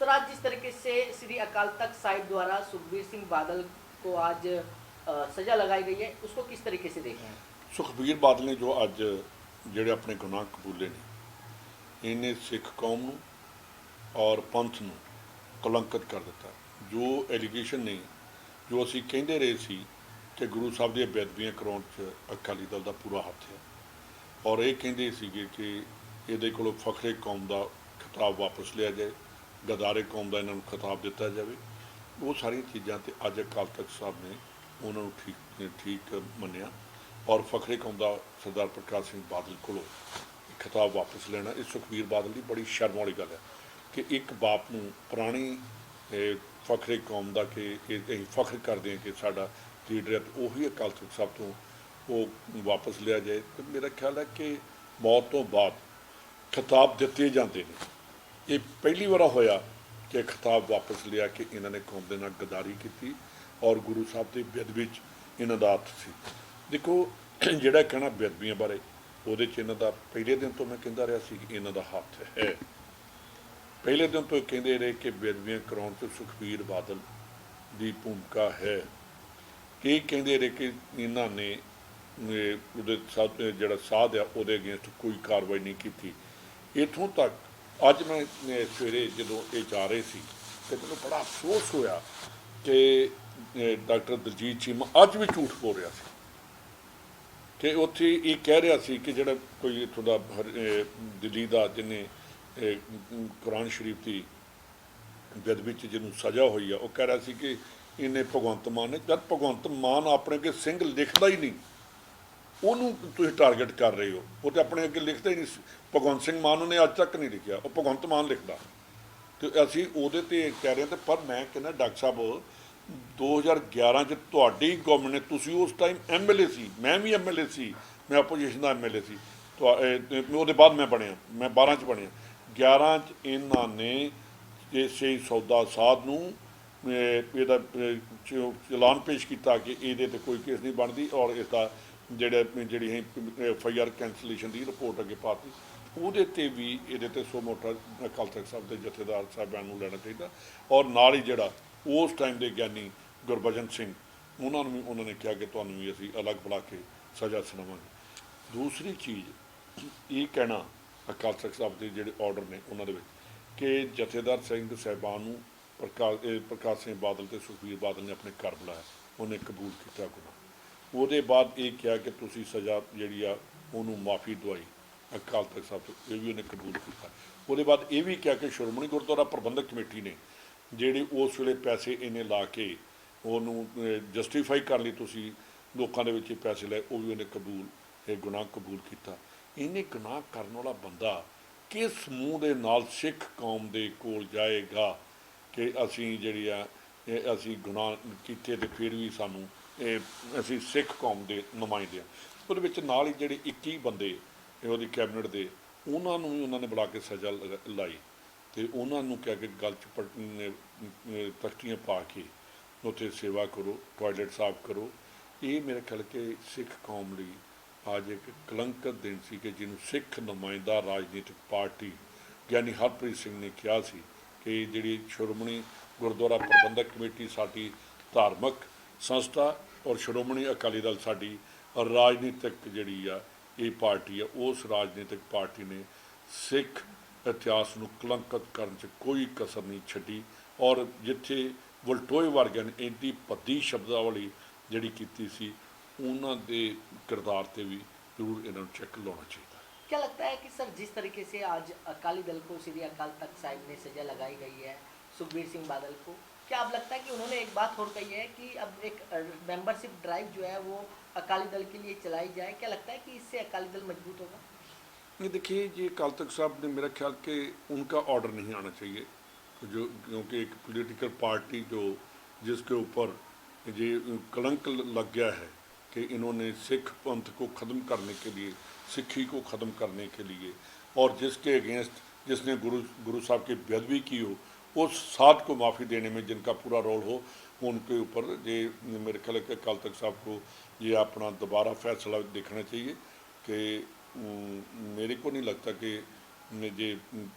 Sir आज जिस तरीके से श्री अकाल तख्त साहिब द्वारा सुखबीर सिंह बादल को आज अ, सजा लगाई गई है उसको किस तरीके से देख रहे हैं ਸੁਖਬੀਰ ਬਾਦਲ ਨੇ ਜੋ ਅੱਜ ਜਿਹੜੇ ਆਪਣੇ ਗੁਨਾਹ ਕਬੂਲੇ ਨੇ ਇਹਨੇ ਸਿੱਖ ਕੌਮ ਨੂੰ ਔਰ ਪੰਥ ਨੂੰ ਕਲੰਕਿਤ ਕਰ ਦਿੱਤਾ ਜੋ ਐਲੀਗੇਸ਼ਨ ਨੇ ਜੋ ਅਸੀਂ ਕਹਿੰਦੇ ਰਹੇ ਸੀ ਕਿ ਗੁਰੂ ਸਾਹਿਬ ਦੀਆਂ ਬੇਅਦਬੀਆਂ ਕਰਾਉਣ 'ਚ ਅਕਾਲੀ ਦਲ ਦਾ ਪੂਰਾ ਹੱਥ ਹੈ ਔਰ ਇਹ ਕਹਿੰਦੇ ਸੀਗੇ ਕਿ ਇਹਦੇ ਕੋਲੋਂ ਫਖਰੇ ਕੌਮ ਦਾ ਖਿਤਾਬ ਵਾਪਸ ਲਿਆ ਜਾਏ ਗਦਾਰੇ ਕੌਮ ਦਾ ਇਹਨਾਂ ਨੂੰ ਖਿਤਾਬ ਦਿੱਤਾ ਜਾਵੇ। ਉਹ ਸਾਰੀਆਂ ਚੀਜ਼ਾਂ ਤੇ ਅੱਜ ਅਕਾਲ ਤਖਤ ਸਾਹਿਬ ਨੇ ਉਹਨਾਂ ਨੂੰ ਠੀਕ ਠੀਕ ਮੰਨਿਆ। ਔਰ ਫਖਰੇ ਕੌਮ ਦਾ ਸਰਦਾਰ ਪ੍ਰਕਾਸ਼ ਸਿੰਘ ਬਾਦਲ ਕੋਲੋਂ ਖਿਤਾਬ ਵਾਪਸ ਲੈਣਾ, ਇਹ ਸੁਖਬੀਰ ਬਾਦਲ ਦੀ ਬੜੀ ਸ਼ਰਮ ਵਾਲੀ ਗੱਲ ਹੈ ਕਿ ਇੱਕ ਬਾਪ ਨੂੰ ਪੁਰਾਣੀ ਫਖਰੇ ਕੌਮ ਦਾ ਕਿ ਇਹ ਅਸੀਂ ਫਖਰ ਕਰਦੇ ਹਾਂ ਕਿ ਸਾਡਾ ਲੀਡਰ ਹੈ ਉਹੀ ਅਕਾਲ ਤਖਤ ਸਾਹਿਬ ਤੋਂ ਉਹ ਵਾਪਸ ਲਿਆ ਜਾਏ। ਤੇ ਮੇਰਾ ਖਿਆਲ ਹੈ ਕਿ ਮੌਤ ਤੋਂ ਬਾਅਦ ਖਿਤਾਬ ਦਿੱਤੇ ਜਾਂਦੇ ਨੇ। ਇਹ ਪਹਿਲੀ ਵਾਰ ਹੋਇਆ ਕਿ ਖਿਤਾਬ ਵਾਪਸ ਲਿਆ ਕਿ ਇਹਨਾਂ ਨੇ ਕੌਮ ਦੇ ਨਾਲ ਗਦਾਰੀ ਕੀਤੀ ਔਰ ਗੁਰੂ ਸਾਹਿਬ ਦੀ ਬੇਅਦਬੀ 'ਚ ਇਹਨਾਂ ਦਾ ਹੱਥ ਸੀ। ਦੇਖੋ ਜਿਹੜਾ ਕਹਿਣਾ ਬੇਅਦਬੀਆਂ ਬਾਰੇ ਉਹਦੇ 'ਚ ਇਹਨਾਂ ਦਾ ਪਹਿਲੇ ਦਿਨ ਤੋਂ ਮੈਂ ਕਹਿੰਦਾ ਰਿਹਾ ਸੀ ਕਿ ਇਹਨਾਂ ਦਾ ਹੱਥ ਹੈ। ਪਹਿਲੇ ਦਿਨ ਤੋਂ ਇਹ ਕਹਿੰਦੇ ਰਹੇ ਕਿ ਬੇਅਦਬੀਆਂ ਕਰਾਉਣ 'ਤੇ ਸੁਖਬੀਰ ਬਾਦਲ ਦੀ ਭੂਮਿਕਾ ਹੈ। ਇਹ ਕਹਿੰਦੇ ਰਹੇ ਕਿ ਇਹਨਾਂ ਨੇ ਇਹ, ਉਹਦੇ ਸਾਥ ਜਿਹੜਾ ਸਾਧ ਆ ਉਹਦੇ ਅਗੇਂਸਟ ਕੋਈ ਕਾਰਵਾਈ ਨਹੀਂ ਕੀਤੀ। ਇਥੋਂ ਤੱਕ ਅੱਜ ਮੈਂ ਮੈਂ ਸਵੇਰੇ ਜਦੋਂ ਇਹ ਜਾ ਰਹੇ ਸੀ ਤੇ ਮੈਨੂੰ ਬੜਾ ਅਫਸੋਸ ਹੋਇਆ ਕਿ ਇਹ, ਡਾਕਟਰ ਦਲਜੀਤ ਚੀਮਾ ਅੱਜ ਵੀ ਝੂਠ ਬੋਲ ਰਿਹਾ ਸੀ। ਕਿ ਉੱਥੇ ਇਹ ਕਹਿ ਰਿਹਾ ਸੀ ਕਿ ਜਿਹੜਾ ਕੋਈ ਇੱਥੋਂ ਦਾ ਹਰ- ਇਹ, ਦਿੱਲੀ ਦਾ ਜਿਹਨੇ ਇਹ, ਕੁਰਾਨ ਸ਼ਰੀਫ ਦੀ ਬੇਅਦਬੀ ਚ ਜਿਹਨੂੰ ਸਜ਼ਾ ਹੋਈ ਆ ਉਹ ਕਹਿ ਰਿਹਾ ਸੀ ਕਿ ਇਹਨੇ ਭਗਵੰਤ ਮਾਨ ਨੇ ਜਦ ਭਗਵੰਤ ਮਾਨ ਆਪਣੇ ਅੱਗੇ ਸਿੰਘ ਲਿਖਦਾ ਹੀ ਨਹੀਂ ਉਹਨੂੰ ਤੁਸੀਂ ਟਾਰਗੇਟ ਕਰ ਰਹੇ ਹੋ। ਉਹ ਤੇ ਆਪਣੇ ਅੱਗੇ ਲਿਖਦਾ ਹੀ ਨਹੀਂ ਸੀ। ਭਗਵੰਤ ਸਿੰਘ ਮਾਨ ਉਹਨੇ ਅੱਜ ਤੱਕ ਨਹੀਂ ਲਿਖਿਆ। ਉਹ ਭਗਵੰਤ ਮਾਨ ਲਿਖਦਾ। ਤੇ ਅਸੀਂ ਉਹਦੇ ਤੇ ਕਹਿ ਰਹੇ ਹਾਂ ਤੇ ਪਰ ਮੈਂ ਕਹਿੰਦਾ ਡਾਕਟਰ ਸਾਹਿਬ 2011 ਚ ਤੁਹਾਡੀ ਗਵਰਨਮੈਂਟ ਨੇ, ਤੁਸੀਂ ਉਸ ਟਾਈਮ ਐਮਐਲਏ ਸੀ। ਮੈਂ ਵੀ ਐਮਐਲਏ ਸੀ। ਮੈਂ ਆਪੋਜੀਸ਼ਨ ਦਾ ਐਮਐਲਏ ਸੀ। ਤੁਹਾ- ਇਹ- ਇਹ- ਉਹਦੇ ਬਾਅਦ ਮੈਂ ਬਣਿਆ। ਮੈਂ 12 ਚ ਬਣਿਆ। 11 ਚ ਇਹਨਾਂ ਨੇ ਇਹ ਸੇ ਸੌਦਾ ਸਾਧ ਨੂੰ ਇਹਦਾ ਚਲਾਨ ਪੇਸ਼ ਕੀਤਾ ਕਿ ਇਹਦੇ ਤੇ ਕੋਈ ਕੇਸ ਨਹੀਂ ਬਣਦੀ ਔਰ ਇਸ ਦਾ ਜਿਹੜੇ ਜਿਹੜੀ ਐਫ ਆਈ ਆਰ ਕੈਂਸਲੇਸ਼ਨ ਦੀ ਰਿਪੋਰਟ ਅੱਗੇ ਪਾਤੀ, ਉਹਦੇ ਤੇ ਵੀ ਇਹਦੇ ਤੇ ਸੋ ਮੋਟਾ ਅਕਾਲ ਤਖਤ ਸਾਹਿਬ ਦੇ ਜਥੇਦਾਰ ਸਾਹਿਬਾਨ ਨੂੰ ਲੈਣਾ ਚਾਹੀਦਾ। ਔਰ ਨਾਲ ਹੀ ਜਿਹੜਾ ਉਸ ਟਾਈਮ ਦੇ ਗਿਆਨੀ ਗੁਰਬਚਨ ਸਿੰਘ, ਉਹਨਾਂ ਨੂੰ ਵੀ, ਉਹਨਾਂ ਨੇ ਕਿਹਾ ਕਿ ਤੁਹਾਨੂੰ ਵੀ ਅਸੀਂ ਅਲੱਗ ਬੁਲਾ ਕੇ ਸਜ਼ਾ ਸੁਣਾਵਾਂਗੇ। ਦੂਸਰੀ ਚੀਜ਼, ਇਹ ਕਹਿਣਾ ਅਕਾਲ ਤਖਤ ਸਾਹਿਬ ਦੇ ਜਿਹੜੇ ਆਰਡਰ ਨੇ ਉਹਨਾਂ ਦੇ ਵਿੱਚ ਕਿ ਜਥੇਦਾਰ ਸਿੰਘ ਸਾਹਿਬਾਨ ਨੂੰ ਪ੍ਰਕਾਸ਼ ਪ੍ਰਕਾਸ਼ ਸਿੰਘ ਬਾਦਲ ਤੇ ਸੁਖਬੀਰ ਬਾਦਲ ਨੇ ਆਪਣੇ ਘਰ ਬੁਲਾਇਆ। ਉਹਨੇ ਕਬੂਲ ਕੀਤਾ ਗੁਨਾਹ। ਉਹਦੇ ਬਾਅਦ ਇਹ ਕਿਹਾ ਕਿ ਤੁਸੀਂ ਸਜ਼ਾ ਜਿਹੜੀ ਆ ਉਹਨੂੰ ਮਾਫੀ ਦਵਾਈ। ਅਕਾਲ ਤਖਤ ਸਾਹਿਬ ਤੋਂ ਇਹ ਵੀ ਉਹਨੇ ਕਬੂਲ ਕੀਤਾ। ਉਹਦੇ ਬਾਅਦ ਇਹ ਵੀ ਕਿਹਾ ਕਿ ਸ਼੍ਰੋਮਣੀ ਗੁਰਦੁਆਰਾ ਪ੍ਰਬੰਧਕ ਕਮੇਟੀ ਨੇ ਜਿਹੜੀ ਉਸ ਵੇਲੇ ਪੈਸੇ ਇਹਨੇ ਲਾ ਕੇ ਉਹਨੂੰ ਜਸਟੀਫਾਈ ਕਰ ਲਈ ਤੁਸੀਂ, ਲੋਕਾਂ ਦੇ ਵਿੱਚ ਪੈਸੇ ਲਏ, ਉਹ ਵੀ ਉਹਨੇ ਕਬੂਲ, ਇਹ ਗੁਨਾਹ ਕਬੂਲ ਕੀਤਾ। ਇਹਨੇ ਗੁਨਾਹ ਕਰਨ ਵਾਲਾ ਬੰਦਾ ਕਿਸ ਮੂੰਹ ਦੇ ਨਾਲ ਸਿੱਖ ਕੌਮ ਦੇ ਕੋਲ ਜਾਏਗਾ ਕਿ ਅਸੀਂ ਜਿਹੜੀ ਆ, ਇਹ ਅਸੀਂ ਗੁਨਾਹ ਕੀਤੇ ਤੇ ਫਿਰ ਵੀ ਸਾਨੂੰ ਅਸੀਂ ਸਿੱਖ ਕੌਮ ਦੇ ਨੁਮਾਇੰਦੇ ਆ ਉਹਦੇ ਵਿੱਚ ਨਾਲ ਹੀ ਜਿਹੜੇ 21 ਬੰਦੇ ਉਹਦੀ ਕੈਬਨਿਟ ਦੇ, ਉਹਨਾਂ ਨੂੰ ਵੀ ਉਹਨਾਂ ਨੇ ਬੁਲਾ ਕੇ ਸਜ਼ਾ ਲਗਾ- ਲਾਈ ਤੇ ਉਹਨਾਂ ਨੂੰ ਕਿਹਾ ਕਿ ਗੱਲ ਚ ਤਖਤੀਆਂ ਪਾ ਕੇ ਉੱਥੇ ਸੇਵਾ ਕਰੋ, ਟਾਇਲਟ ਸਾਫ਼ ਕਰੋ। ਇਹ ਮੇਰੇ ਖਿਆਲ ਕਿ ਸਿੱਖ ਕੌਮ ਲਈ ਅੱਜ ਇੱਕ ਕਲੰਕਤ ਦਿਨ ਸੀ ਕਿ ਜਿਹਨੂੰ ਸਿੱਖ ਨੁਮਾਇੰਦਾ ਰਾਜਨੀਤਿਕ ਪਾਰਟੀ ਗਿਆਨੀ ਹਰਪ੍ਰੀਤ ਸਿੰਘ ਨੇ ਕਿਹਾ ਸੀ ਕਿ ਜਿਹੜੀ ਸ਼੍ਰੋਮਣੀ ਗੁਰਦੁਆਰਾ ਪ੍ਰਬੰਧਕ ਕਮੇਟੀ ਸਾਡੀ ਧਾਰਮਿਕ ਸੰਸਥਾ ਔਰ ਸ਼੍ਰੋਮਣੀ ਅਕਾਲੀ ਦਲ ਸਾਡੀ ਰਾਜਨੀਤਿਕ ਜਿਹੜੀ ਆ ਇਹ ਪਾਰਟੀ ਆ ਉਸ ਰਾਜਨੀਤਿਕ ਪਾਰਟੀ ਨੇ ਸਿੱਖ ਇਤਿਹਾਸ ਨੂੰ ਕਲੰਕਿਤ ਕਰਨ 'ਚ ਕੋਈ ਕਸਰ ਨਹੀਂ ਛੱਡੀ ਔਰ ਜਿੱਥੇ ਵਲਟੋਏ ਵਰਗਿਆਂ ਨੇ ਇੰਨੀ ਪੱਦੀ ਸ਼ਬਦਾਵਲੀ ਜਿਹੜੀ ਕੀਤੀ ਸੀ ਉਹਨਾਂ ਦੇ ਕਿਰਦਾਰ ਤੇ ਵੀ ਜ਼ਰੂਰ ਇਹਨਾਂ ਨੂੰ ਚੈੱਕ ਲਾਉਣਾ ਚਾਹੀਦਾ क्या लगता है कि सर जिस तरीके से आज अकाली दल को श्री अकाल तख्त साहिब ने सजा लगाई गई है सुखबीर सिंह बादल को क्या अब लगता है कि उन्होंने एक बात और कही है कि अब एक मेंबरशिप ड्राइव जो है वो अकाली दल के लिए चलाई जाए? क्या लगता है कि इससे अकाली दल मज़बूत होगा? ये देखिए, ये अकाल तख्त साहब ने मेरा ख्याल कि उनका ऑर्डर नहीं आना चाहिए। जो, क्योंकि एक पॉलिटिकल पार्टी जो, जिसके ऊपर ये कलंक लग गया है कि इन्होंने सिख पंथ को ख़त्म करने के लिए, सिखी को ख़त्म करने के लिए, और जिसके अगेंस्ट जिसने गुरु गुरु साहब की बेदबी की हो उस साथ को माफ़ी देने में जिनका पूरा रोल हो उनके ऊपर ये मेरे ख्याल है कि अकाल तख्त साहब को ये अपना दोबारा फैसला देखना चाहिए कि मेरे को नहीं लगता कि ये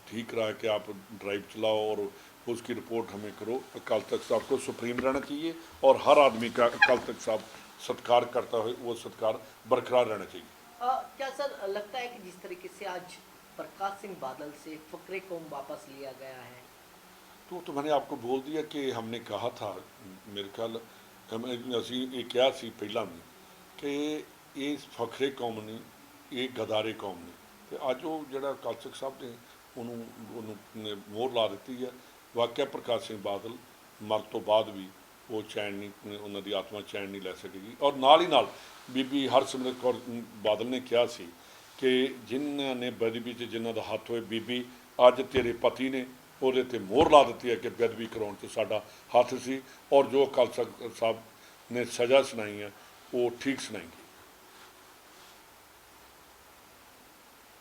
ठीक रहा कि आप ड्राइव चलाओ और उसकी रिपोर्ट हमें करो। अकाल तख्त साहब को सुप्रीम रहना चाहिए और हर आदमी का अकाल तख्त साहब सत्कार करता है वो सत्कार बरकरार रहना चाहिए। अ, क्या सर लगता है कि जिस तरीके से आज प्रकाश सिंह बादल से फकरे को वापस लिया गया है तो तो मैंने आपको बोल दिया कि हमने कहा था ਮੇਰੇ ਖਿਆਲ ਹਮ- ਅਸੀਂ ਇਹ ਕਿਹਾ ਸੀ ਪਹਿਲਾਂ ਵੀ ਕਿ ਇਹ ਫਖਰੇ ਕੌਮ ਨਹੀਂ ਇਹ ਗਦਾਰੇ ਕੌਮ ਨੇ ਤੇ ਅੱਜ ਉਹ ਜਿਹੜਾ ਕਾਲਸਕ ਸਾਹਿਬ ਨੇ ਉਹਨੂੰ ਉਹਨੂੰ ਨੇ ਮੋਹਰ ਲਾ ਦਿੱਤੀ ਹੈ ਵਾਕਿਆ ਪ੍ਰਕਾਸ਼ ਸਿੰਘ ਬਾਦਲ ਮਰ ਤੋਂ ਬਾਅਦ ਵੀ ਉਹ ਚੈਨ ਨਹੀਂ ਉਹਨਾਂ ਦੀ ਆਤਮਾ ਚੈਨ ਨਹੀਂ ਲੈ ਸਕੇਗੀ ਔਰ ਨਾਲ ਹੀ ਨਾਲ ਬੀਬੀ ਹਰਸਿਮਰਤ ਕੌਰ ਬਾਦਲ ਨੇ ਕਿਹਾ ਸੀ ਕਿ ਜਿਨ੍ਹਾਂ ਨੇ ਬੇਅਦਬੀ 'ਚ ਜਿਨ੍ਹਾਂ ਦਾ ਹੱਥ ਹੋਏ ਬੀਬੀ ਅੱਜ ਤੇਰੇ ਪਤੀ ਨੇ ਉਹਦੇ ਤੇ ਮੋਹਰ ਲਾ ਦਿੱਤੀ ਹੈ ਕਿ ਬੇਅਦਬੀ ਕਰਾਉਣ 'ਚ ਸਾਡਾ ਹੱਥ ਸੀ ਔਰ ਜੋ ਅਕਾਲ ਤਖ਼ਤ ਸਾਹਿਬ ਨੇ ਸਜ਼ਾ ਸੁਣਾਈ ਹੈ, ਉਹ ਠੀਕ ਸੁਣਾਏਗੀ।